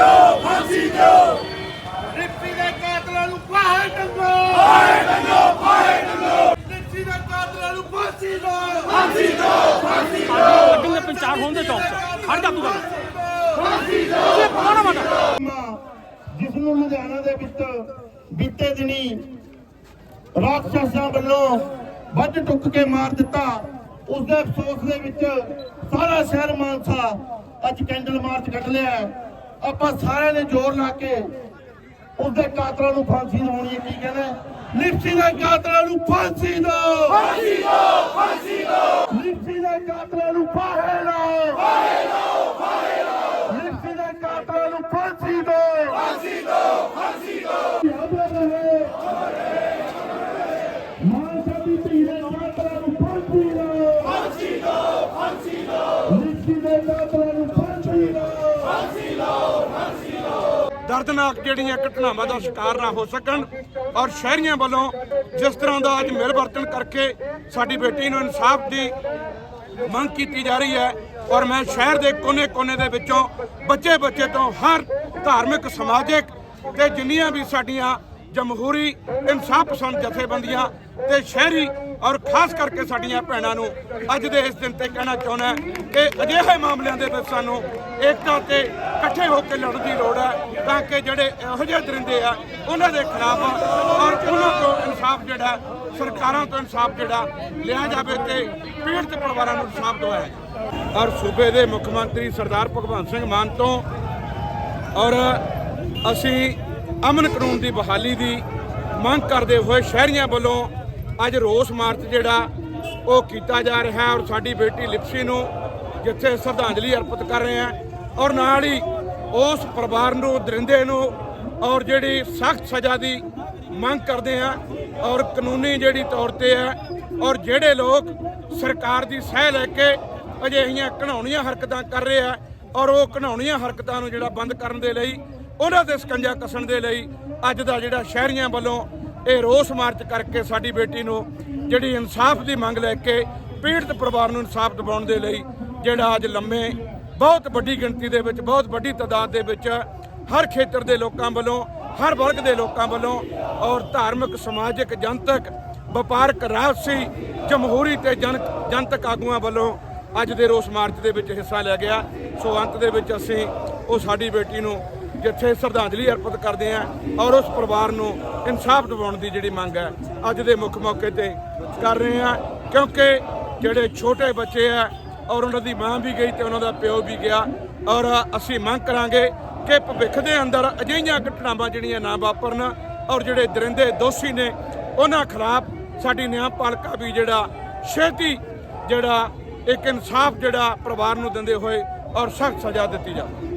ਦਿਓ ਫਾਂਸੀ ਦਿਓ। ਰਿਪਟੀ ਦੇ ਕਾਤਲਾਂ ਨੂੰ ਫਾਹੇ ਟੰਗੋ ਫਾਹੇ ਟੰਗੋ ਫਾਹੇ ਟੰਗੋ ਰਿਪਟੀ ਦੇ ਕਾਤਲਾਂ ਨੂੰ ਫਾਂਸੀ ਦਿਓ। ਫਾਂਸੀ ਲੱਗਣਗੇ ਪੰਜਾਬ ਹੋਣ ਦੇ ਚੌਕ ਤੇ। ਖੜ ਜਾ ਤੂੰ ਗੱਲ ਇਹ ਪਾਣਾ ਮਾਤਾ? ਜਿਸ ਨੂੰ ਲੁਧਿਆਣਾ ਦੇ ਵਿੱਚ ਬੀਤੇ ਦਿਨੀ ਰਾਖਸ਼ਾਂ ਵੱਲੋਂ ਵੱਢ ਟੁੱਕ ਕੇ ਮਾਰ ਦਿੱਤਾ। ਉਸ ਦੇ ਅਫਸੋਸ ਦੇ ਵਿੱਚ ਸਾਰਾ ਸ਼ਹਿਰ ਮਾਨਸਾ ਅੱਜ ਕੈਂਡਲ ਮਾਰਚ ਕੱਢ ਲਿਆ। ਆਪਾਂ ਸਾਰਿਆਂ ਨੇ ਜ਼ੋਰ ਲਾ ਕੇ ਉਸ ਦੇ ਕਾਤਲਾਂ ਨੂੰ ਫਾਂਸੀ ਦਿਵਾਉਣੀ ਹੈ ਕੀ ਕਹਿੰਦੇ ਲਿਪਸੀ ਦੇ ਕਾਤਲਾਂ ਨੂੰ ਫਾਂਸੀ ਦਿਓ। ਫਾਂਸੀ ਦਿਓ ਫਾਂਸੀ ਦਿਓ। ਲਿਪਸੀ ਦੇ ਕਾਤਲਾਂ ਨੂੰ ਫਾਹੇ ਲਾਓ। ਫਾਹੇ ਲਾਓ ਫਾਹੇ ਲਾਓ। ਲਿਪਸੀ ਦੇ ਕਾਤਲਾਂ ਨੂੰ ਫਾਂਸੀ ਦਿਓ। ਫਾਂਸੀ ਦਿਓ ਫਾਂਸੀ ਦਿਓ। ਮਾਂ ਸਾਡੀ ਧੀ ਦੇ ਕਾਤਲਾਂ ਨੂੰ ਫਾਂਸੀ ਦਿਓ। ਫਾਂਸੀ ਦਿਓ ਫਾਂਸੀ ਦਿਓ। ਲਿਪਸੀ ਦੇ ਕਾਤਲਾਂ ਨੂੰ ਫਾਂਸੀ ਦਿਓ ਦਰਦਨਾਕ ਜਿਹੜੀਆਂ ਘਟਨਾਵਾਂ ਦਾ ਸ਼ਿਕਾਰ ਨਾ ਹੋ ਸਕਣ ਔਰ ਸ਼ਹਿਰੀਆਂ ਵੱਲੋਂ ਜਿਸ ਤਰ੍ਹਾਂ ਦਾ ਅੱਜ ਮਿਲਵਰਤਨ ਕਰਕੇ ਸਾਡੀ ਬੇਟੀ ਨੂੰ ਇਨਸਾਫ ਦੀ ਮੰਗ ਕੀਤੀ ਜਾ ਰਹੀ ਹੈ ਔਰ ਮੈਂ ਸ਼ਹਿਰ ਦੇ ਕੋਨੇ-ਕੋਨੇ ਦੇ ਵਿੱਚੋਂ ਬੱਚੇ-ਬੱਚੇ ਤੋਂ ਹਰ ਧਾਰਮਿਕ, ਸਮਾਜਿਕ ਤੇ ਜਿੰਨੀਆਂ ਵੀ ਸਾਡੀਆਂ ਜਮਹੂਰੀ ਇਨਸਾਫ ਪਸੰਦ ਜਥੇਬੰਦੀਆਂ ਤੇ ਸ਼ਹਿਰੀ ਔਰ ਖਾਸ ਕਰਕੇ ਸਾਡੀਆਂ ਭੈਣਾਂ ਨੂੰ ਅੱਜ ਦੇ ਇਸ ਦਿਨ ਤੇ ਕਹਿਣਾ ਚਾਹੁੰਦਾ ਕਿ ਅਜਿਹੇ ਮਾਮਲਿਆਂ ਦੇ ਵਿੱਚ ਸਾਨੂੰ ਏਕਤਾ ਤੇ ਇਕੱਠੇ ਹੋ ਕੇ ਲੜਨ ਦੀ ਲੋੜ ਹੈ ਤਾਂ ਕਿ ਜਿਹੜੇ ਇਹੋ ਜਿਹੇ ਦਰਿੰਦੇ ਆ, ਉਹਨਾਂ ਦੇ ਖਿਲਾਫ ਔਰ ਉਹਨਾਂ ਤੋਂ ਇਨਸਾਫ ਜਿਹੜਾ ਸਰਕਾਰਾਂ ਤੋਂ ਇਨਸਾਫ ਜਿਹੜਾ ਲਿਆ ਜਾਵੇ ਤੇ ਪੀੜਤ ਪਰਿਵਾਰਾਂ ਨੂੰ ਇਨਸਾਫ ਦਿਵਾਇਆ ਜਾਵੇ। ਔਰ ਸੂਬੇ ਦੇ ਮੁੱਖ ਮੰਤਰੀ ਸਰਦਾਰ ਭਗਵੰਤ ਸਿੰਘ ਮਾਨ ਤੋਂ ਔਰ ਅਸੀਂ ਅਮਨ ਕਾਨੂੰਨ ਦੀ ਬਹਾਲੀ ਦੀ ਮੰਗ ਕਰਦੇ ਹੋਏ ਸ਼ਹਿਰੀਆਂ ਵੱਲੋਂ ਅੱਜ ਰੋਸ ਮਾਰਚ ਜਿਹੜਾ ਉਹ ਕੀਤਾ ਜਾ ਰਿਹਾ ਹੈ ਔਰ ਸਾਡੀ ਬੇਟੀ ਲਿਪਸੀ ਨੂੰ ਜਿੱਥੇ ਸ਼ਰਧਾਂਜਲੀ ਅਰਪਿਤ ਕਰ ਰਹੇ ਹਾਂ ਔਰ ਨਾਲ ਹੀ ਉਸ ਪਰਿਵਾਰ ਨੂੰ, ਦਰਿੰਦੇ ਨੂੰ ਔਰ ਜਿਹੜੀ ਸਖਤ ਸਜ਼ਾ ਦੀ ਮੰਗ ਕਰਦੇ ਹਾਂ ਔਰ ਕਾਨੂੰਨੀ ਜਿਹੜੀ ਤੌਰ ਤੇ ਹੈ ਔਰ ਜਿਹੜੇ ਲੋਕ ਸਰਕਾਰ ਦੀ ਸਹਿ ਲੈ ਕੇ ਅਜਿਹੀਆਂ ਘਿਨਾਉਣੀਆਂ ਹਰਕਤਾਂ ਕਰ ਰਹੇ ਆ ਔਰ ਉਹ ਘਿਨਾਉਣੀਆਂ ਹਰਕਤਾਂ ਨੂੰ ਜਿਹੜਾ ਬੰਦ ਕਰਨ ਦੇ ਲਈ ਉਹਨਾਂ ਦੇ ਸਕੰਜਾ ਕੱਸਣ ਦੇ ਲਈ ਅੱਜ ਦਾ ਜਿਹੜਾ ਸ਼ਹਿਰੀਆਂ ਵੱਲੋਂ ਇਹ ਰੋਸ ਮਾਰਚ ਕਰਕੇ ਸਾਡੀ ਬੇਟੀ ਨੂੰ ਜਿਹੜੀ ਇਨਸਾਫ ਦੀ ਮੰਗ ਲੈ ਕੇ ਪੀੜਤ ਪਰਿਵਾਰ ਨੂੰ ਇਨਸਾਫ ਦਿਵਾਉਣ ਦੇ ਲਈ ਜਿਹੜਾ ਅੱਜ ਲੰਮੇ, ਬਹੁਤ ਵੱਡੀ ਗਿਣਤੀ ਦੇ ਵਿੱਚ, ਬਹੁਤ ਵੱਡੀ ਤਾਦਾਦ ਦੇ ਵਿੱਚ ਹਰ ਖੇਤਰ ਦੇ ਲੋਕਾਂ ਵੱਲੋਂ, ਹਰ ਵਰਗ ਦੇ ਲੋਕਾਂ ਵੱਲੋਂ ਔਰ ਧਾਰਮਿਕ, ਸਮਾਜਿਕ, ਜਨਤਕ, ਵਪਾਰਕ, ਰਾਜਸੀ, ਜਮਹੂਰੀ ਤੇ ਜਨ, ਜਨਤਕ ਆਗੂਆਂ ਵੱਲੋਂ ਅੱਜ ਦੇ ਰੋਸ ਮਾਰਚ ਦੇ ਵਿੱਚ ਹਿੱਸਾ ਲਿਆ ਗਿਆ। ਸੋ ਅੰਤ ਦੇ ਵਿੱਚ ਅਸੀਂ ਉਹ ਸਾਡੀ ਬੇਟੀ ਨੂੰ ਜਿੱਥੇ ਸ਼ਰਧਾਂਜਲੀ ਅਰਪਿਤ ਕਰਦੇ ਹਾਂ ਔਰ ਉਸ ਪਰਿਵਾਰ ਨੂੰ ਇਨਸਾਫ ਦਿਵਾਉਣ ਦੀ ਜਿਹੜੀ ਮੰਗ ਹੈ, ਅੱਜ ਦੇ ਮੁੱਖ ਮੌਕੇ ਤੇ ਕਰ ਰਹੇ ਹਾਂ। ਕਿਉਂਕਿ ਜਿਹੜੇ ਛੋਟੇ ਬੱਚੇ ਆ, ਔਰ ਉਹਨਾਂ ਦੀ ਮਾਂ ਵੀ ਗਈ ਤੇ ਉਹਨਾਂ ਦਾ ਪਿਓ ਵੀ ਗਿਆ, ਔਰ ਅਸੀਂ ਮੰਗ ਕਰਾਂਗੇ ਕਿ ਭਵਿੱਖ ਦੇ ਅੰਦਰ ਅਜਿਹੀਆਂ ਘਟਨਾਵਾਂ ਜਿਹੜੀਆਂ ਨਾ ਵਾਪਰਨ, ਔਰ ਜਿਹੜੇ ਦਰਿੰਦੇ ਦੋਸ਼ੀ ਨੇ, ਉਹਨਾਂ ਖਿਲਾਫ ਸਾਡੀ ਨਿਆਂ ਪਾਲਿਕਾ ਵੀ ਜਿਹੜਾ ਛੇਤੀ ਜਿਹੜਾ ਇੱਕ ਇਨਸਾਫ ਜਿਹੜਾ ਪਰਿਵਾਰ ਨੂੰ ਦਿੰਦੇ ਹੋਏ ਔਰ ਸਖਤ ਸਜ਼ਾ ਦਿੱਤੀ ਜਾਵੇ।